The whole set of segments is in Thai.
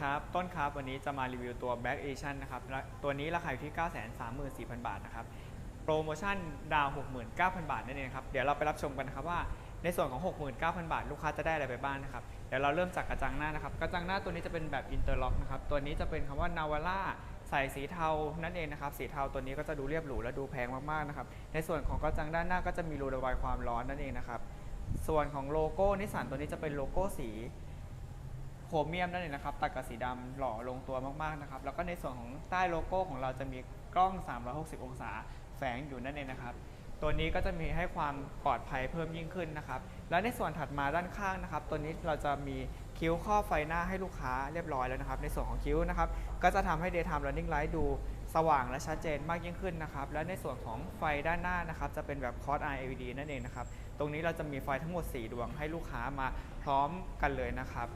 ครับ ต้นครับ วันนี้จะมารีวิวตัว Black Edition นะครับ ตัวนี้ราคาอยู่ที่ 934,000 บาทนะครับ โปรโมชั่นดาว 69,000 บาทนั่นเองครับ เดี๋ยวเราไปรับชมกันนะครับว่าในส่วนของ 69,000 บาท ลูกค้าจะได้อะไรไปบ้างนะครับ เดี๋ยวเราเริ่มจากกระจังหน้านะครับ กระจังหน้าตัวนี้จะเป็นแบบอินเตอร์ล็อกนะครับ ตัวนี้จะเป็นคำว่านาวาร่าใส่สีเทานั่นเองนะครับ สีเทาตัวนี้ก็จะดูเรียบหรูและดูแพงมากๆนะครับ ในส่วนของกระจังด้านหน้าก็จะมีรูระบายความร้อนนั่นเองนะครับ ส่วนของโลโก้นิสสันตัวนี้จะเป็นโลโก้สี โครเมียมนั่นเองนะครับตัดกับสีดำหล่อลงตัวมากๆนะครับ แล้วก็ในส่วนของใต้โลโก้ของเราจะมีกล้อง 360 องศาแฝงอยู่นั่นเองนะครับ ตัวนี้ก็จะมีให้ความปลอดภัยเพิ่มยิ่งขึ้นนะครับ และในส่วนถัดมาด้านข้างนะครับ ตัวนี้เราจะมีคิ้วครอบไฟหน้าให้ลูกค้าเรียบร้อยแล้วนะครับ ในส่วนของคิ้วนะครับ ก็จะทำให้ daytime running light ดูสว่างและชัดเจนมากยิ่งขึ้นนะครับ และในส่วนของไฟด้านหน้านะครับ จะเป็นแบบ Quad Eye LED นั่นเองนะครับ ตรงนี้เราจะมีไฟทั้งหมด 4 ดวงให้ลูกค้ามาพร้อมกันเลยนะครับ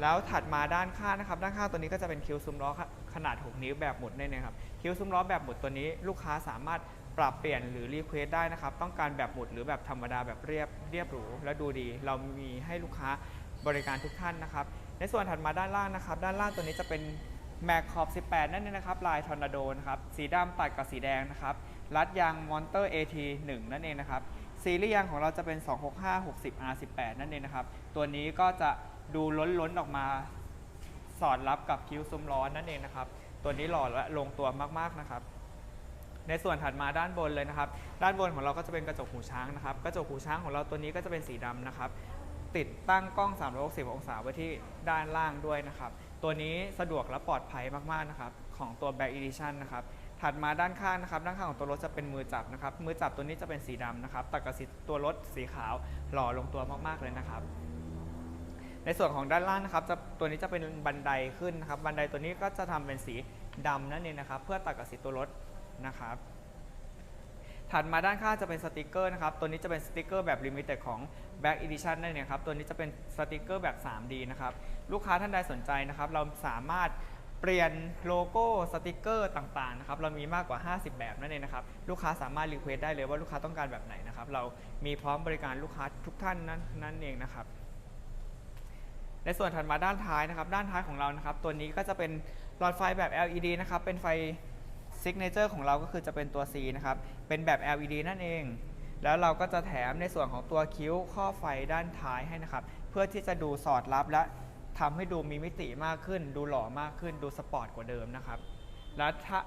แล้วถัดมาด้านข้างนะครับ ด้านข้างตัวนี้ก็จะเป็นคิ้วซุ้มล้อขนาด 6 นิ้วแบบหมุดนั่นเองครับ คิ้วซุ้มล้อแบบหมุดตัวนี้ลูกค้าสามารถปรับเปลี่ยนหรือรีเควสได้นะครับ ต้องการแบบหมุดหรือแบบธรรมดาแบบเรียบเรียบหรูและดูดี เรามีให้ลูกค้าบริการทุกท่านนะครับ ในส่วนถัดมาด้านล่างนะครับ ด้านล่างตัวนี้จะเป็นแม็กขอบ 18 นั่นเองนะครับ ลายทอร์นาโดนะครับ สีดำตัดกับสีแดงนะครับ รัดยางมอนเตอร์ AT 1 นั่นเองนะครับ ซีรีส์ยางของเราจะเป็น 265 60 R18 นั่นเองนะครับ ตัวนี้ก็จะ ดูล้นๆออกมา สอดรับกับคิ้วซุ้มล้อนั่นเองนะครับ ตัวนี้หล่อและลงตัวมากๆนะครับ ในส่วนถัดมาด้านบนเลยนะครับ ด้านบนของเราก็จะเป็นกระจกหูช้างนะครับ กระจกหูช้างของเราตัวนี้ก็จะเป็นสีดำนะครับ ติดตั้งกล้อง 360 องศาไว้ที่ด้านล่างด้วยนะครับ ตัวนี้สะดวกและปลอดภัยมากๆนะครับ ของตัว Back Edition นะครับถัดมาด้านข้างนะครับ ด้านข้างของตัวรถจะเป็นมือจับนะครับ มือจับตัวนี้จะเป็นสีดำนะครับตัดกับสีตัวรถสีขาวหล่อลงตัวมากๆเลยนะครับ ในส่วนของด้านล่างนะครับจะตัวนี้จะเป็นบันไดขึ้นนะครับ บันไดตัวนี้ก็จะทำเป็นสีดำนั่นเองนะครับ เพื่อตัดกับสีตัวรถนะครับ ถัดมาด้านข้างจะเป็นสติกเกอร์นะครับ ตัวนี้จะเป็นสติกเกอร์แบบ Limited ของ Back Edition นั่นเองครับ ตัวนี้จะเป็นสติกเกอร์แบบ 3D นะครับ ลูกค้าท่านใดสนใจนะครับ เราสามารถเปลี่ยนโลโก้สติกเกอร์ต่างๆนะครับเรามีมากกว่า 50 แบบนั่นเองนะครับลูกค้าสามารถรีเควสได้เลยว่าลูกค้าต้องการแบบไหนนะครับเรามีพร้อมบริการลูกค้าทุกท่านนั่นนั่นเองนะครับ ในส่วนถัดมาด้านท้ายนะครับ ด้านท้ายของเรานะครับ ตัวนี้ก็จะเป็นหลอดไฟแบบ LED นะครับ เป็นไฟซิกเนเจอร์ของเราก็คือจะเป็นตัว C นะครับ เป็นแบบ LED นั่นเอง แล้วเราก็จะแถมในส่วนของตัวคิ้วข้อไฟด้านท้ายให้นะครับ เพื่อที่จะดูสอดรับและทำให้ดูมีมิติมากขึ้น ดูหล่อมากขึ้น ดูสปอร์ตกว่าเดิมนะครับ แล้วถ้า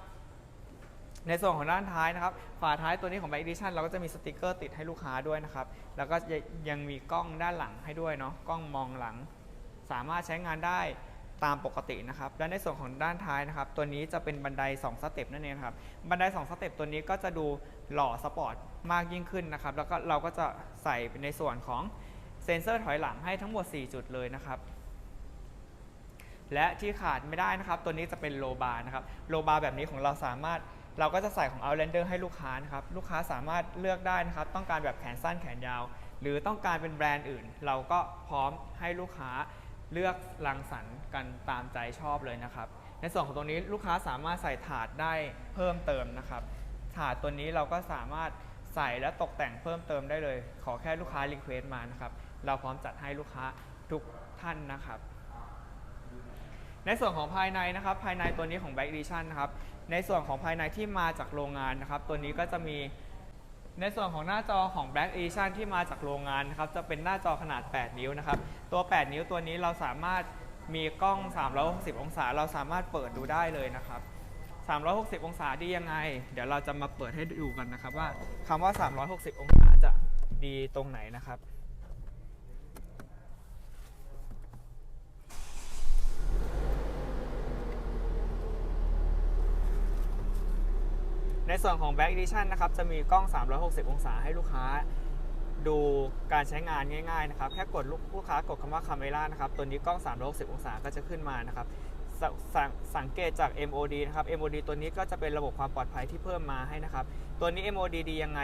ในส่วนของด้านท้ายนะครับ ฝาท้ายตัวนี้ของ Back Edition เราก็จะมีสติกเกอร์ติดให้ลูกค้าด้วยนะครับ แล้วก็ยังมีกล้องด้านหลังให้ด้วยเนาะ กล้องมองหลัง สามารถใช้งานได้ตามปกตินะครับและในส่วนของด้านท้ายนะครับ ตัวนี้จะเป็นบันได 2 สเต็ปนั่นเองครับ บันได 2 สเต็ปตัวนี้ก็จะดูหล่อสปอร์ตมากยิ่งขึ้นนะครับ แล้วก็เราก็จะใส่ในส่วนของเซ็นเซอร์ถอยหลังให้ทั้งหมด 4 จุดเลยนะครับ และที่ขาดไม่ได้นะครับ ตัวนี้จะเป็นโลบาร์นะครับ โลบาร์แบบนี้ของเราสามารถเราก็จะใส่ของ Outlander ให้ลูกค้านะครับ ลูกค้าสามารถเลือกได้นะครับ ต้องการแบบแขนสั้นแขนยาว หรือต้องการเป็นแบรนด์อื่น เราก็พร้อมให้ลูกค้า เลือกรังสรรค์กันตามใจชอบเลยนะครับ ในส่วนของตรงนี้ลูกค้าสามารถใส่ถาดได้เพิ่มเติมนะครับ ถาดตัวนี้เราก็สามารถใส่และตกแต่งเพิ่มเติมได้เลย ขอแค่ลูกค้ารีเควสต์มานะครับ เราพร้อมจัดให้ลูกค้าทุกท่านนะครับ ในส่วนของภายในนะครับ ภายในตัวนี้ของ Back Edition นะครับ ในส่วนของภายในที่มาจากโรงงานนะครับ ตัวนี้ก็จะมี ในส่วนของหน้าจอของ Black Edition ที่มาจากโรงงานนะครับจะเป็นหน้าจอขนาด 8 นิ้วนะครับ ตัว 8 นิ้วตัวนี้เราสามารถมีกล้อง 360 องศา เราสามารถเปิดดูได้เลยนะครับ 360 องศาดียังไง เดี๋ยวเราจะมาเปิดให้ดูกันนะครับว่าคำว่า 360 องศาจะดีตรงไหนนะครับ ในส่วนของ Back Edition นะครับ จะมีกล้อง 360 องศาให้ลูกค้า ดูการใช้งานง่ายๆนะครับ แค่กดลูกลูกค้ากดคำว่า Camera นะครับ ตัวนี้กล้อง 360 องศาก็จะขึ้นมานะครับสสสังเกตจาก MOD นะครับ MOD ตัวนี้ก็จะเป็นระบบความปลอดภัยที่เพิ่มมาให้นะครับ ตัวนี้ MOD ดียังไง